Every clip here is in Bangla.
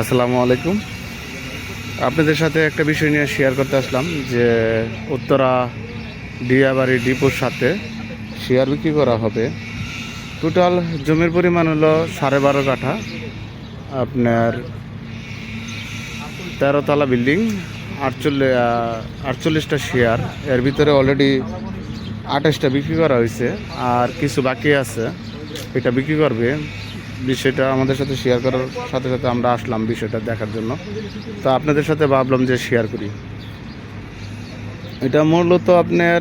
আসসালামু আলাইকুম। আপনাদের সাথে একটা বিষয় নিয়ে শেয়ার করতে আসলাম যে উত্তরা ডিয়াবাড়ি ডিপোর সাথে শেয়ার বিক্রি করা হবে। টোটাল জমির পরিমাণ হলো সাড়ে বারো কাঠা। আপনার তেরোতলা বিল্ডিং আটচল্লিশ আটচল্লিশটা শেয়ার এর ভিতরে অলরেডি আঠাশটা বিক্রি করা হয়েছে। আর কিছু বাকি আছে, এটা বিক্রি করবে বিষয়টা আমাদের সাথে শেয়ার করার সাথে সাথে আমরা আসলাম বিষয়টা দেখার জন্য। তো আপনাদের সাথে ভাবলাম যে শেয়ার করি। এটা মূলত আপনার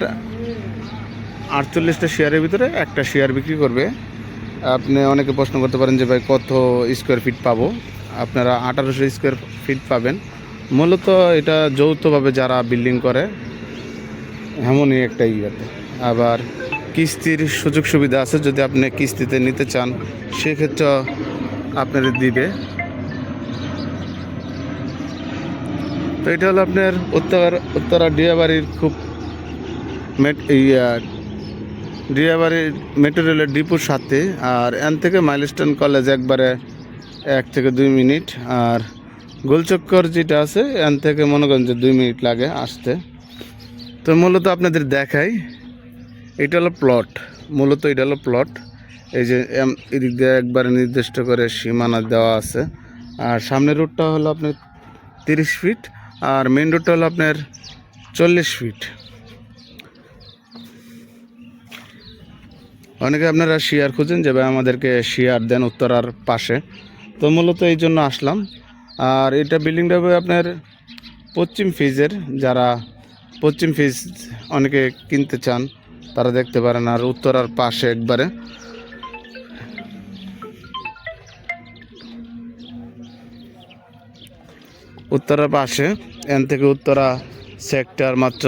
আটচল্লিশটা শেয়ারের ভিতরে একটা শেয়ার বিক্রি করবে। আপনি অনেকে প্রশ্ন করতে পারেন যে ভাই কত স্কোয়ার ফিট পাবো? আপনারা আঠারোশো স্কোয়ার ফিট পাবেন। মূলত এটা যৌথভাবে যারা বিল্ডিং করে, এমনই একটা ইয়েতে। আবার কিস্তির সুযোগ সুবিধা আছে যদি আপনি কিস্তিতে নিতে চান, সেক্ষেত্রে আপনাদের দিবে। তো এটা হলো আপনার উত্তর, উত্তরা ডিয়াবাড়ির খুব মেট ইয়া ডিয়াবাড়ির মেট্রো রেলের ডিপুর সাথে, আর এন থেকে মাইলস্টোন কলেজ একবারে এক থেকে দুই মিনিট, আর গোলচক্কর যেটা আছে, এন থেকে মনে দুই মিনিট লাগে আসতে। তো মূলত আপনাদের দেখাই এটা হলো প্লট মূলত এটা হলো প্লট এই যে এদিক দিয়ে একবারে নির্দিষ্ট করে সীমানা দেওয়া আছে। আর সামনের রোডটা হলো আপনার তিরিশ ফিট আর মেন রোডটা হলো আপনার চল্লিশ ফিট অনেকে আপনারা শিয়ার খুঁজেন যে আমাদেরকে শিয়ার দেন উত্তরার পাশে। তো মূলত এই জন্য আসলাম। আর এটা বিল্ডিংটা হবে আপনার পশ্চিম ফিজের, যারা পশ্চিম ফিজ অনেকে কিনতে চান তারা দেখতে পারেন আর উত্তরার পাশে একবারে। উত্তরার পাশে, এন থেকে উত্তরা সেক্টর মাত্র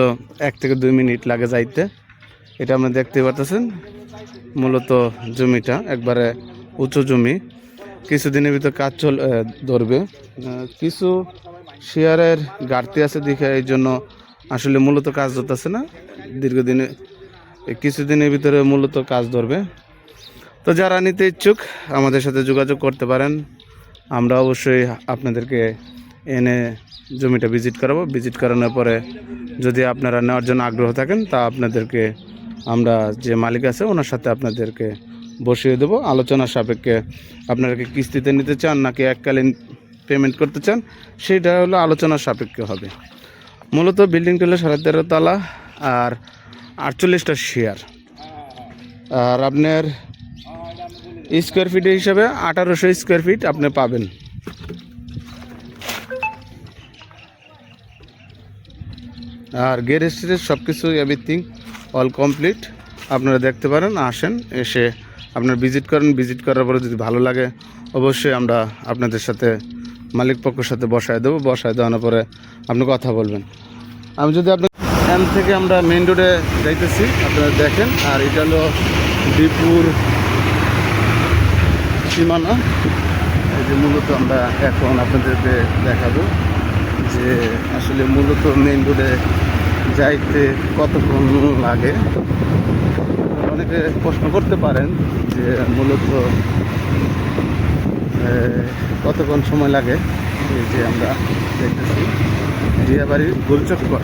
এক থেকে দুই মিনিট লাগে যাইতে। এটা আপনি দেখতে পাচ্ছেন মূলত জমিটা, একবারে উঁচু জমি। কিছুদিনের ভিতর কাজ চল ধরবে। কিছু শেয়ারের ঘাটতি আছে দেখে এই জন্য আসলে মূলত কাজ ধরতেছে না। দীর্ঘদিনে কিছুদিনের ভিতরে মূলত কাজ ধরবে। তো যারা নিতে ইচ্ছুক, আমাদের সাথে যোগাযোগ করতে পারেন। আমরা অবশ্যই আপনাদেরকে এনে জমিটা ভিজিট করাবো। ভিজিট করানোর পরে যদি আপনারা নেওয়ার জন্য আগ্রহ থাকেন, তা আপনাদেরকে আমরা যে মালিক আছে, ওনার সাথে আপনাদেরকে বসিয়ে দেবো। আলোচনা সাপেক্ষে আপনারা কি কিস্তিতে নিতে চান, নাকি এককালীন পেমেন্ট করতে চান, সেটা হলো আলোচনা সাপেক্ষে হবে। মূলত বিল্ডিংটা হলো সাড়ে তেরো তলা, আর আটচল্লিশটা শেয়ার। আর আপনার স্কোয়ার ফিট হিসাবে আঠারোশো স্কোয়ার ফিট আপনি পাবেন। আর গেট স্টেজ সব কিছু এভরিথিং অল কমপ্লিট আপনারা দেখতে পারেন, আসেন, এসে আপনারা ভিজিট করেন। ভিজিট করার পরে যদি ভালো লাগে, অবশ্যই আমরা আপনাদের সাথে মালিক পক্ষের সাথে বসায় দেবো। বসায় দেওয়ানোর পরে আপনি কথা বলবেন। আমি যদি আপনার এখান থেকে আমরা মেন রোডে যাইতেছি, আপনারা দেখেন। আর এটা হলো দীপুর সীমানা। এই যে মূলত আমরা এখন আপনাদেরকে দেখাবো যে আসলে মূলত মেন রোডে যাইতে কতক্ষণ লাগে। অনেকে প্রশ্ন করতে পারেন যে মূলত কতক্ষণ সময় লাগে? এই যে আমরা দেখতেছি। জিয়াবাড়ির গোলচক্কর।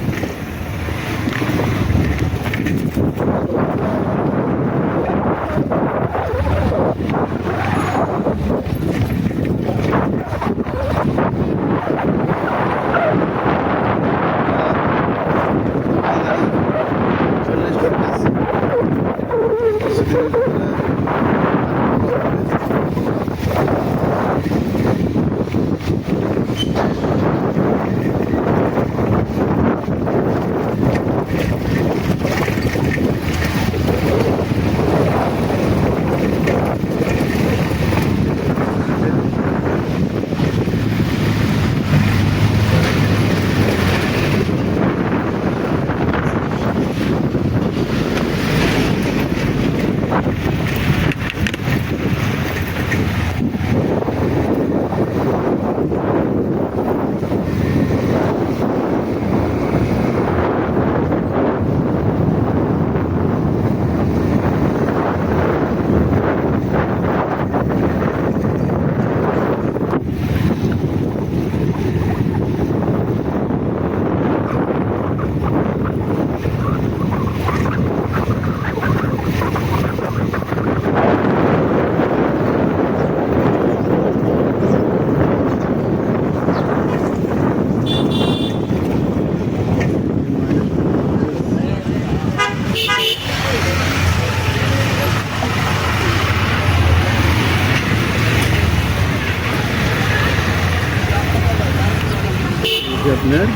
আপনার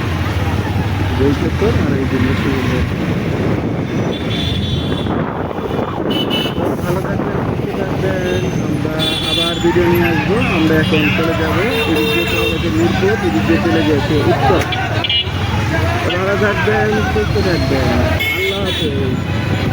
গোল চত্বর আর এই যে মুসলিমদের ভালো থাকবেন আমরা আবার ভিডিও নিয়ে আসব। আমরা এখন চলে যাব এদিক চলে গেছে চলে গেছে উত্তর। ভালো থাকবেন, সুস্থ থাকবেন। আল্লাহ হাফেজ।